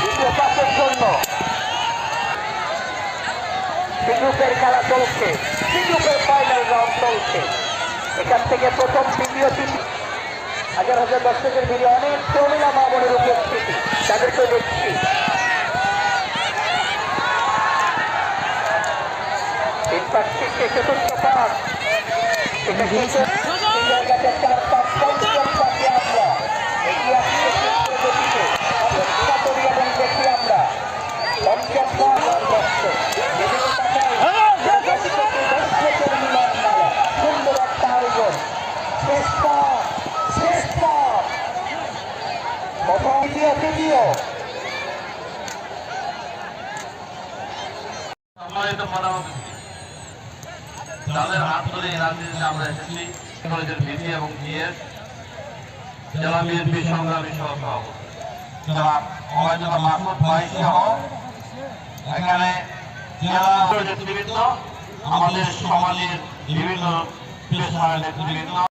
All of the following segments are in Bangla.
দ্বিতীয় পাসের জন্য। সিঙ্গুপের খেলা চলছে। সিঙ্গুপের ফাইনাল রাউন্ড চলছে। এখান থেকে প্রথম দ্বিতীয় তৃতীয় হাজার হাজার দর্শকের ভিড়ে অনেক তরুণা মামনের উপস্থিতি। তাদেরকে দেখছি। চতুর্থ পাঁচ এখানে আমাদের সমাজের বিভিন্ন পেশার নেতৃবৃন্দ।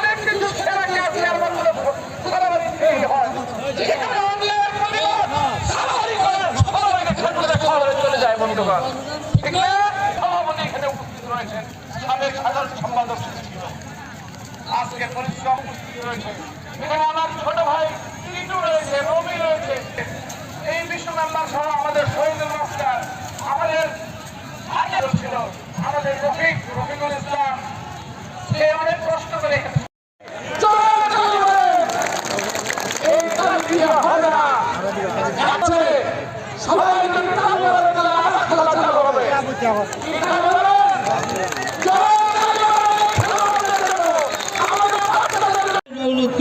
আজকে পরিশ্রম রয়েছে এখানে আমার ছোট ভাই টিটু রয়েছে রবি রয়েছে এই বিশ্ব মেম্বার সহ আমাদের শহীদুল মাস্টার আমাদের ছিল আমাদের রফিক রফিকুল ইসলাম সে অনেক কষ্ট করে। সবাই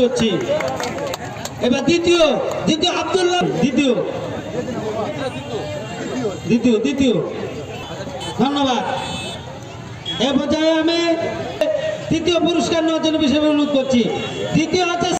করছি। এবার দ্বিতীয় দ্বিতীয় আব্দুল্লাহ, দ্বিতীয়। দ্বিতীয় দ্বিতীয়। ধন্যবাদ। এ পর্যায়ে আমি তৃতীয় পুরস্কার নেওয়ার জন্য বিষয়ে অনুরোধ করছি। দ্বিতীয় হচ্ছে